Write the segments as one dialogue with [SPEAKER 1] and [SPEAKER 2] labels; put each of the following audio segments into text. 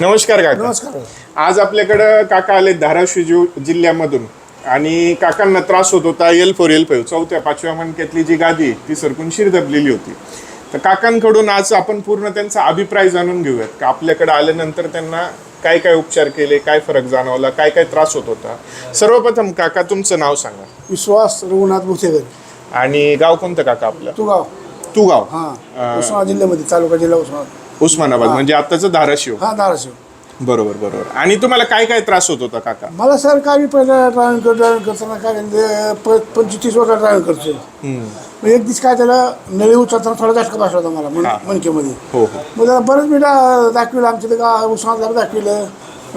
[SPEAKER 1] नमस्कार काका.
[SPEAKER 2] नमस्कार.
[SPEAKER 1] आज आपल्याकडं काका आले धाराशिव जि- जिल्ह्यामधून. आणि काकांना त्रास होत होता एल फोर एल फाईव्ह चौथ्या पाचव्या मणक्यातली जी गादी आहे, ती सरकून शिर दबलेली होती. तर काकांकडून आज आपण पूर्ण त्यांचा अभिप्राय जाणून घेऊयात. का आपल्याकडे आल्यानंतर त्यांना काय काय उपचार केले काय फरक जाणवला काय काय त्रास होत होता? सर्वप्रथम काका तुमचं नाव सांगा.
[SPEAKER 2] विश्वास रघुनाथ भुसेकर.
[SPEAKER 1] आणि गाव कोणतं काका आपलं?
[SPEAKER 2] तू गाव
[SPEAKER 1] तू गाव
[SPEAKER 2] हा उस्मानाबाद जिल्ह्यामध्ये तालुका जिल्हा उस्मानाबाद.
[SPEAKER 1] उस्मानाबाद म्हणजे आताचं धाराशिव.
[SPEAKER 2] हा धाराशिव.
[SPEAKER 1] बरोबर बरोबर. आणि तुम्हाला काय काय त्रास होत होता काका?
[SPEAKER 2] मला सर काय मी पहिला ड्रायव्हिंग करतो ड्रायव्हिंग करताना काय पंचवीस तीस वर्ष ड्रायव्हिंग करतोय. मग एक दिवस काय त्याला नळी उचलताना थोडा झटका बसला होता मला मन-
[SPEAKER 1] हा. हो
[SPEAKER 2] मग त्याला बरंच मी दाखविलं आमच्या गा उस्मानाबादला दाखविलं.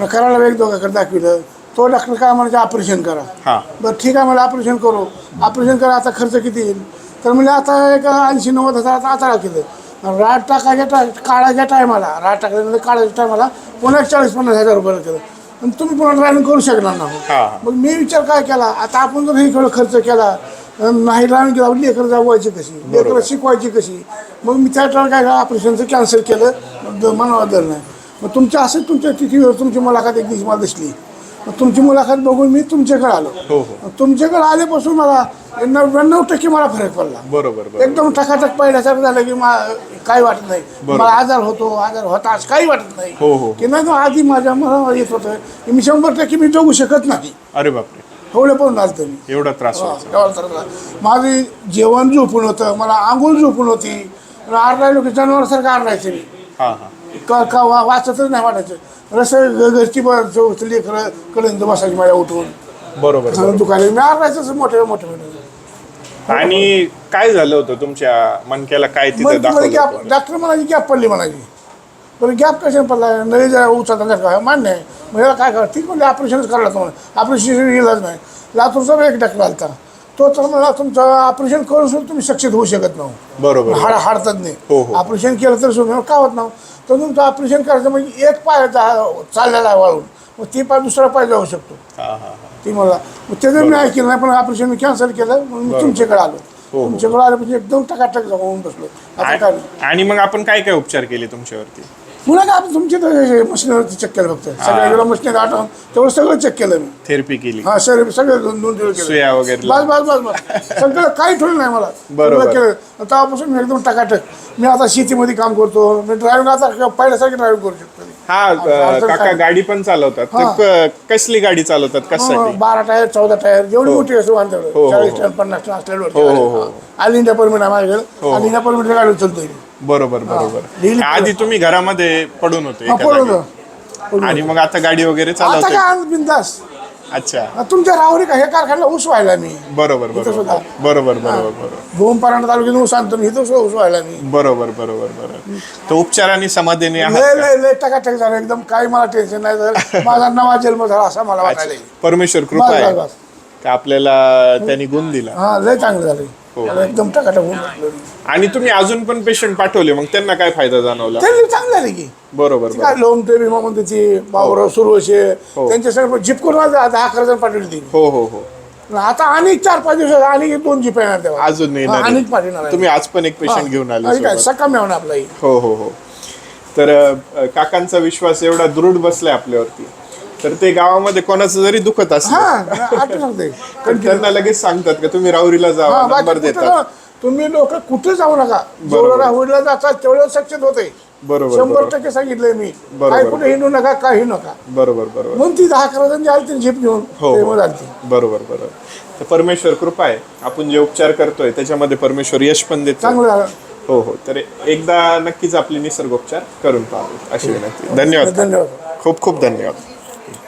[SPEAKER 2] करायला एक दोघांकडे दाखविलं. तो डॉक्टर काय म्हणायचे ऑपरेशन करा.
[SPEAKER 1] हा.
[SPEAKER 2] बरं ठीक आहे मला ऑपरेशन करू. ऑपरेशन करा आता खर्च किती येईल? तर म्हणजे आता एक ऐंशी नव्वद हजारात आता केलं. राट टाकायच्या टा काढायच्या टायमाला राट टाकल्यानंतर काढायच्या टायमाला पुन्हा चाळीस पन्नास हजार रुपये केलं आणि तुम्ही पुन्हा ड्रायव्हिंग करू शकणार ना. मग मी विचार काय केला? आता आपण जर हे खर्च केला नाही ड्रायव्हिंग केला लेकरं जागवायची कशी? लेकरं शिकवायची कशी? मग मी त्या टायमाला काय ऑपरेशनचं कॅन्सल केलं. मनावर नाही. मग तुमच्या असं तुमच्या तिथीवर तुमची मुलाखत एक दिवशी मला दिसली. मग तुमची मुलाखत बघून मी तुमच्याकडे आलो.
[SPEAKER 1] हो हो.
[SPEAKER 2] तुमच्याकडे आल्यापासून मला नव्याण्णव टक्के मला फरक पडला.
[SPEAKER 1] बरोबर बरोबर.
[SPEAKER 2] एकदम टकाटक पहिल्यासारखं झालं की मा काही वाटत नाही. मला आजार होतो आजार होता आज काही वाटत नाही.
[SPEAKER 1] हो, हो.
[SPEAKER 2] की नाही का आधी माझ्या मला येत होतं की मी शंभर टक्के मी जगू शकत नाही.
[SPEAKER 1] अरे बापरे.
[SPEAKER 2] एवढं पण झालं मी.
[SPEAKER 1] एवढा त्रास
[SPEAKER 2] हा,
[SPEAKER 1] व्हायचा.
[SPEAKER 2] माझे जेवण झोपून होतं मला आंघोळ झोपून होती. आरडायलो की जनावरसारखं आरडायचं मी.
[SPEAKER 1] हा हा.
[SPEAKER 2] का का वा वाचतच नाही वाटायचं. रस घरची बस लेकरं कडेंद बसायची माझ्या उठून
[SPEAKER 1] बरोबर
[SPEAKER 2] चांगलं दुकान मी आरडायचंच मोठे मोठे
[SPEAKER 1] आणि काय झालं होतं तुमच्या मनक्याला काय तिथं
[SPEAKER 2] मग
[SPEAKER 1] दाखवलं
[SPEAKER 2] गॅप
[SPEAKER 1] होतं?
[SPEAKER 2] डॉक्टर म्हणाली गॅप पडली म्हणाली. बरं गॅप कशाने पडला? नळी जरा उचलता का? मान्य आहे. मग याला काय करा? ठीक म्हणजे ऑपरेशनच करायला तुम्हाला ऑपरेशन इलाज नाही. लातूरचा एक डॉक्टर आलता. तो तर मला तुमचं ऑपरेशन करून सुद्धा तुम्ही सक्सेस होऊ शकत नाही.
[SPEAKER 1] बरोबर
[SPEAKER 2] हाड हाडतात नाही.
[SPEAKER 1] हो, हो.
[SPEAKER 2] ऑपरेशन केलं तर सुद्धा का होत नाही. तर तुमचं ऑपरेशन करायचं म्हणजे एक पाय जा- चाललेला आहे वाळून. मग ती पाय दुसरा पाय जाऊ शकतो.
[SPEAKER 1] हा हा हा.
[SPEAKER 2] ती मला मग त्याचं मी ऐकलं नाही पण ऑपरेशन मी कॅन्सल केलं म्हणून मी तुमच्याकडे आलो.
[SPEAKER 1] हो.
[SPEAKER 2] तुमच्याकडे आल्यापासून एकदम टकाटक जाऊन बसलो. आता काय?
[SPEAKER 1] आणि मग आपण काय काय उपचार केले तुमच्यावरती?
[SPEAKER 2] पुन्हा काय आपण तुमच्या मशीनवरती चेक केलं फक्त. सगळ्या मशीन आठवून तेवढं सगळं चेक केलं मी.
[SPEAKER 1] थेरपी केली.
[SPEAKER 2] हा सर सगळं दोन दोन दिवस
[SPEAKER 1] सुया वगैरे
[SPEAKER 2] बस बस बस बस. सगळं काही ठेवलं नाही मला.
[SPEAKER 1] बरोबर.
[SPEAKER 2] केलं. तेव्हापासून मी एकदम टकाटक. मी आता शेतीमध्ये काम करतो. मी ड्रायव्हिंग आता पहिल्यासारखी ड्रायव्हिंग करू शकतो
[SPEAKER 1] हा काका? गाडी पण चालवतात. तर
[SPEAKER 2] हा.
[SPEAKER 1] कसली गाडी चालवतात?
[SPEAKER 2] हो,
[SPEAKER 1] कशासाठी?
[SPEAKER 2] बारा टायर चौदा टायर जेवढी मोठी असं वाहन
[SPEAKER 1] हो,
[SPEAKER 2] तेवढं
[SPEAKER 1] हो,
[SPEAKER 2] चाळीस
[SPEAKER 1] हो.
[SPEAKER 2] टन पन्नास टन असलेलं
[SPEAKER 1] हो, हो, हो.
[SPEAKER 2] ऑल इंडिया परमिट आहे माझ्याकडे. ऑल इंडिया परमिट गाडी चालतोय
[SPEAKER 1] बरोबर बरोबर. आधी तुम्ही घरामध्ये पडून होते एका जागी. आणि मग आता गाडी वगैरे
[SPEAKER 2] आता
[SPEAKER 1] चालवते
[SPEAKER 2] काय बिंदास?
[SPEAKER 1] अच्छा.
[SPEAKER 2] तुमच्या राहुरी का हे कारखान्याला ऊस व्हायला मी.
[SPEAKER 1] बरोबर बरोबर.
[SPEAKER 2] सुद्धा.
[SPEAKER 1] बरोबर बरोबर बरोबर.
[SPEAKER 2] भूम परांडा तालुक्यात ऊस आणतो मी इथं सुद्धा ऊस व्हायला मी.
[SPEAKER 1] बरोबर बरोबर बरोबर. तो उपचाराने समाधानी आहात
[SPEAKER 2] लय
[SPEAKER 1] का?
[SPEAKER 2] लय लय टकाटक झालं. एकदम काही मला टेन्शन नाही झालं. माझा नवा जन्म झाला असा मला वाटायला लागलं.
[SPEAKER 1] परमेश्वर कृपा
[SPEAKER 2] बस,
[SPEAKER 1] आहे.
[SPEAKER 2] बस.
[SPEAKER 1] आपल्याला त्यांनी गुण दिला
[SPEAKER 2] हा लय चांगलं झालं
[SPEAKER 1] हो.
[SPEAKER 2] एकदम टकाटक होऊन बसलो मी.
[SPEAKER 1] आणि तुम्ही अजून पण पेशंट पाठवले मग त्यांना काय फायदा जाणवला
[SPEAKER 2] त्यांनी चांगलं झालं की
[SPEAKER 1] बरोबर
[SPEAKER 2] काय लोम टे विमा म्हणते ती बाबुराव सुरवशे. त्यांच्या सगळं जीप करून आज दहा अकरा जण पाठवली ती
[SPEAKER 1] हो हो हो
[SPEAKER 2] आता आणि चार पाच दिवसात आणि दोन जीप येणार तेव्हा
[SPEAKER 1] अजून
[SPEAKER 2] हा,
[SPEAKER 1] आहे.
[SPEAKER 2] आणि पाठवणार आहे.
[SPEAKER 1] तुम्ही आज पण एक पेशंट. घेऊन
[SPEAKER 2] आणि
[SPEAKER 1] आले
[SPEAKER 2] काय
[SPEAKER 1] सोबत.
[SPEAKER 2] सकाळ मिळवणार आपला ही.
[SPEAKER 1] हो हो हो तर अ, काकांचा विश्वास एवढा दृढ बसलाय आपल्यावरती तर ते गावामध्ये कोणाचं जरी दुखत
[SPEAKER 2] हा
[SPEAKER 1] असलं
[SPEAKER 2] आठवण सांगते
[SPEAKER 1] तर त्यांना लगेच सांगतात का तुम्ही राहुरीला
[SPEAKER 2] हा
[SPEAKER 1] जावा
[SPEAKER 2] बाकी
[SPEAKER 1] नंबर
[SPEAKER 2] कुठं
[SPEAKER 1] देतात
[SPEAKER 2] तुम्ही लोक कुठे जाऊ नका. जेवढं राहुरीला जातात तेवढं सक्सेस होते.
[SPEAKER 1] बरोबर
[SPEAKER 2] शंभर
[SPEAKER 1] बरोबर.
[SPEAKER 2] टक्के सांगितलंय मी.
[SPEAKER 1] बरोबर.
[SPEAKER 2] काय कुठे हिंडू नका काय हिंडू नका.
[SPEAKER 1] बरोबर बरोबर.
[SPEAKER 2] म्हणून ती दहा अकरा जण आली ती जीप घेऊन
[SPEAKER 1] हो हो.
[SPEAKER 2] मग आली ती.
[SPEAKER 1] बरोबर बरोबर. तर परमेश्वर कृपा आहे. आपण जे उपचार करतोय त्याच्यामध्ये परमेश्वर यश पण देतो
[SPEAKER 2] चांगलं झालं
[SPEAKER 1] हो हो. तर एकदा नक्कीच आपले निसर्गोपचार करून पाहू अशी विनंती. धन्यवाद.
[SPEAKER 2] धन्यवाद.
[SPEAKER 1] खूप खूप धन्यवाद.